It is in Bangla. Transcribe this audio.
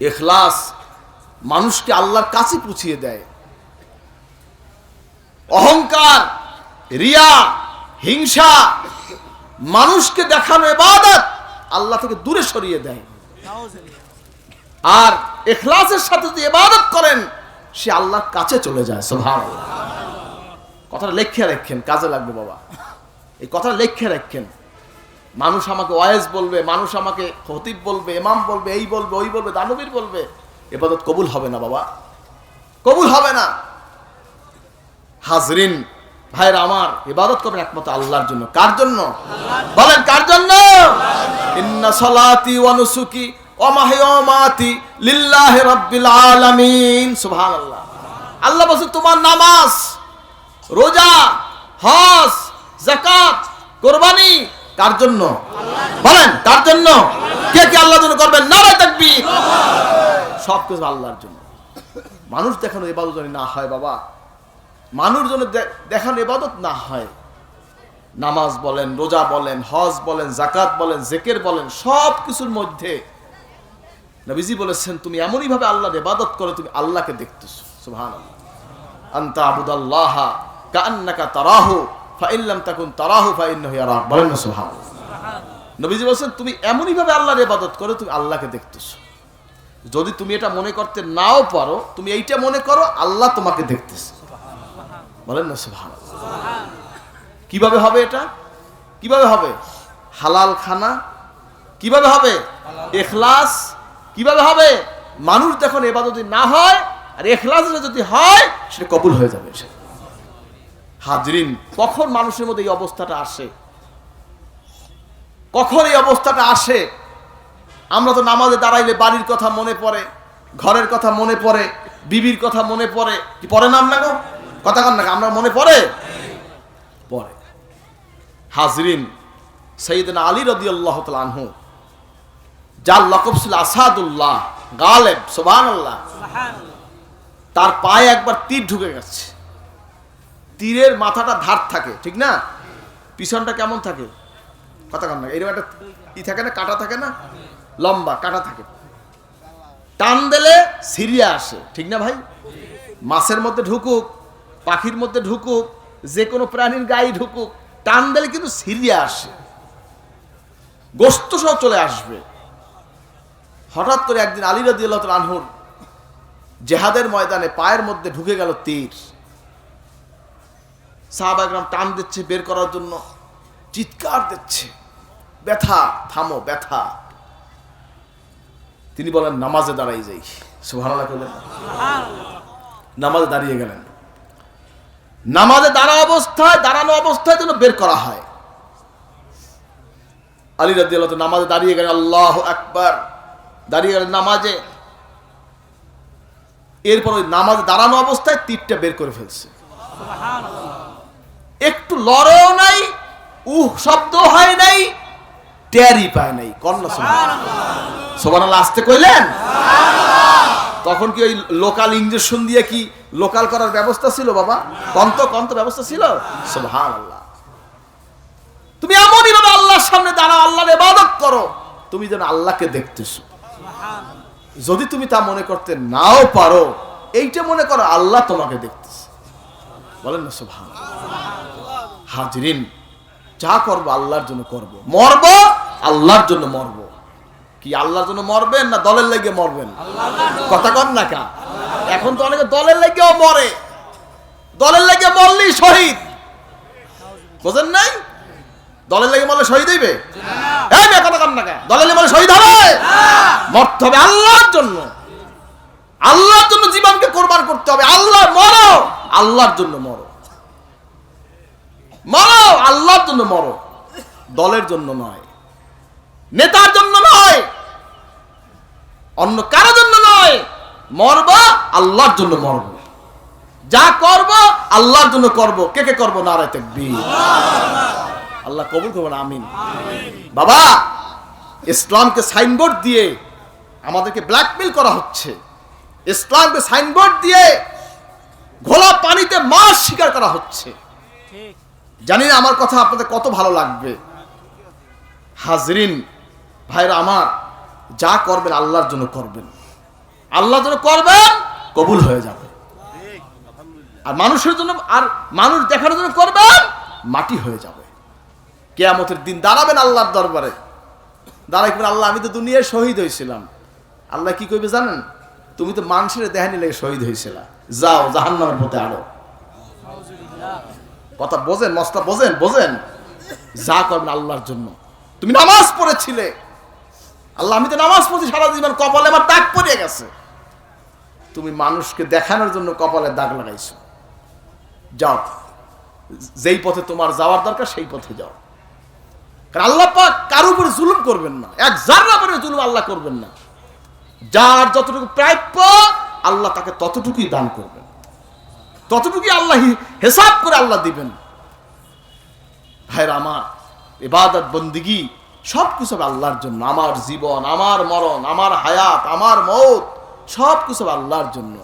এখলাস মানুষকে আল্লাহর কাছে পুছিয়ে দেয়। অহংকার, রিয়া, হিংসা, মানুষকে দেখানো এবাদত আল্লাহ থেকে দূরে সরিয়ে দেয়। আর এখলাসের সাথে যদি এবাদত করেন, সে আল্লাহর কাছে চলে যায়। সোভান কথাটা লেখে রাখেন, কাজে লাগবে বাবা। এই কথাটা লেখে রাখেন। মানুষ আমাকে ওয়াইজ বলবে মানুষ আমাকে হতিব বলবে ইমাম বলবে এই বলবে ওই বলবে দানবীর বলবে। এবাদত কবুল হবে না বাবা। কবুল হবে না। হাজরিন ভাইরা আমার ইবাদত করবেন একমাত্র আল্লাহর জন্য। কার জন্য? বলেন কার জন্য? ইন্না সালাতি ওয়া নুসুকি ওয়া মাহইয়ামাতি লিল্লাহি রাব্বিল আলামিন। সুবহানাল্লাহ। আল্লাহ বলছে তোমার নামাজ রোজা হজ যাকাত কুরবানি কার জন্য? বলেন, কার জন্য? কে কে আল্লাহর জন্য করবেন? নারে তাকবীর। সব কিছু আল্লাহর জন্য। মানুষ দেখানো ইবাদত যেন না হয় বাবা। মানুষ দে- দেখানো ইবাদত না হয়। নামাজ বলেন, রোজা বলেন, হজ বলেন জাকাত বলেন, জেকের বলেন, সব কিছুর মধ্যে। নবীজি বলেছেন, তুমি এমনই ভাবে আল্লাহর ইবাদত করে, তুমি আল্লাহকে দেখতেছো। সুবহানাল্লাহ। আন্তা আবুদাল্লাহ কান্নাকা তারাহু। ফাইল্লাম তাকুন তারাহু ফাইন্নাহু ইয়ারাক বলেন না নবীজি বলেছেন, তুমি এমনই ভাবে আল্লাহর ইবাদত করে, তুমি আল্লাহকে দেখতেছো। যদি তুমি এটা মনে করতে নাও পারো, তুমি এইটা মনে করো, আল্লাহ তোমাকে দেখতেছে। বলেন না, সুবহানাল্লাহ। কীভাবে হবে এটা? কীভাবে হবে? হালাল খানা? কীভাবে হবে? এখলাস? কীভাবে হবে? মানুষ যখন যদি না হয়, আর এখলাস যদি হয়, সেটা কবুল হয়ে যাবে সে হাজরিন কখন মানুষের মধ্যে এই অবস্থাটা আসে? কখন এই অবস্থাটা আসে? আমরা তো নামাজে দাঁড়াইলে বাড়ির কথা মনে পড়ে ঘরের কথা মনে পড়ে বিবির কথা মনে পড়ে। কি পড়ে নাম না গো কথা কন না আমরা মনে পড়ে? পড়ে। হাজরিন সৈয়দিন আলী রদি আল্লাহ আনহু যার লকব ছিল আসাদুল্লাহ গালেব সোবান আল্লাহ তার পায়ে একবার তীর ঢুকে গেছে। তীরের মাথাটা ধার থাকে, ঠিক না? পিছনটা কেমন থাকে? কথা কন না, এরকম একটা ই থাকে না, কাটা থাকে না? লম্বা, কাটা থাকে। টান দিলে সিরিয়া আসে, ঠিক না ভাই? মাছের মধ্যে ঢুকুক, পাখির মধ্যে ঢুকুক, যে কোনো প্রাণীর গায়ে ঢুকুক, টান দিলে কিন্তু সিরিয়া আসে। গোস্ত সহ চলে আসবে। হঠাৎ করে একদিন আলী রাদি আল্লাহ আনহুর জেহাদের ময়দানে পায়ের মধ্যে ঢুকে গেল তীর। সাহাবাগ্রাম টান দিচ্ছে বের করার জন্য চিৎকার দিচ্ছে। ব্যথা থামো ব্যথা। তিনি বলেন নামাজে দাঁড়াই যাই। সুবহানাল্লাহ করলেন নামাজে দাঁড়িয়ে গেলেন। নামাজে দাঁড়া অবস্থায় দাঁড়ানো অবস্থায় যেন বের করা হয়। আলী রাজি আল্লাহ নামাজে দাঁড়িয়ে গেলেন আল্লাহ একবার দাঁড়িয়ে গেলেন নামাজে। এরপর ওই নামাজে দাঁড়ানো অবস্থায় তীরটা বের করে ফেলছে। একটু লড়েও নাই, উহ শব্দ হয় নাই টেরি পায় নাই কন্যা সোবান আসতে কইলেন? তখন কি ওই লোকাল ইঞ্জেকশন দিয়ে কি লোকাল করার ব্যবস্থা ছিল বাবা? কন্ত কন্ত ব্যবস্থা ছিল? আল্লাহ তুমি এমনই ভাবে আল্লাহর সামনে দাঁড়াও, আল্লাহর ইবাদত করো, তুমি যেন আল্লাহকে দেখতেছো। যদি তুমি তা মনে করতে নাও পারো, এইটা মনে করো আল্লাহ তোমাকে দেখতেছে। বলেন না সুবহান হাজরিন যা করব আল্লাহর জন্য করব। মরব? আল্লাহর জন্য মরব। কি আল্লাহর জন্য মরবেন না দলের লেগে মরবেন? কথা কন না কা এখন তো অনেকে দলের লেগেও মরে। দলের লেগে মরলি শহীদ। বোঝেন নাই? দলের লেগে মরলে শহীদ হইবে? এই মেয়ে কথা কন না কা দলের লেগে মরলে শহীদ হবে? মরতে হবে আল্লাহর জন্য। আল্লাহর জন্য জীবনকে কোরবান করতে হবে। আল্লাহ মরো। আল্লাহর জন্য মরো। মরো আল্লাহর জন্য মরো দলের জন্য নয়। নেতার জন্য নয়। অন্য কারোর জন্য নয়। মরব, আল্লাহর জন্য মরব। যা করব, আল্লাহর জন্য করব। কে কে করব? না রাতে আল্লাহ কবুল করবেন, আমিন। বাবা, ইসলামকে সাইনবোর্ড দিয়ে আমাদেরকে ব্ল্যাকমেল করা হচ্ছে। ইসলামকে সাইনবোর্ড দিয়ে ঘোলা পানিতে মাছ শিকার করা হচ্ছে। জানি না আমার কথা আপনাদের কত ভালো লাগবে। হাজরিন, ভাইরা আমার, যা করবেন আল্লাহর জন্য করবেন। আল্লাহ জন্য করবেন, কবুল হয়ে যাবে। আর মানুষের জন্য, আর মানুষ দেখানোর জন্য করবেন, মাটি হয়ে যাবে। কেয়ামতের দিন দাঁড়াবেন আল্লাহর দরবারে। দাঁড়াই করবেন আল্লাহ, আমি তো দুনিয়ায় শহীদ হয়েছিলাম। আল্লাহ কি করবে জানেন? তুমি তো মানুষের দেহানি নিলে শহীদ হয়েছিলা। যাও, জাহান্নামের পথে আরও কথা বোঝেন, মস্তা বোঝেন বোঝেন। যা করবেন আল্লাহর জন্য। তুমি নামাজ পড়েছিলে। আল্লাহ, আমি তো নামাজ পড়ছি সারা জীবন কপালে আমার দাগ পড়ে গেছে। তুমি মানুষকে দেখানোর জন্য কপালে দাগ লাগাইছো। যাও, যেই পথে তোমার যাওয়ার দরকার, সেই পথে যাও। কারণ আল্লাহ পাক কারও উপরে জুলুম করবেন না। এক জাররা করে জুলুম আল্লাহ করবেন না। যার যতটুকু প্রাপ্য, আল্লাহ তাকে ততটুকুই দান করবেন। ততটুকুই আল্লাহ হিসাব করে আল্লাহ দিবেন। ভাইরা আমার এবাদত বন্দিগি, সব কিছু আল্লাহর জন্য। আমার জীবন, আমার মরণ, আমার হায়াত, আমার মত সব কিছু আল্লাহর জন্য।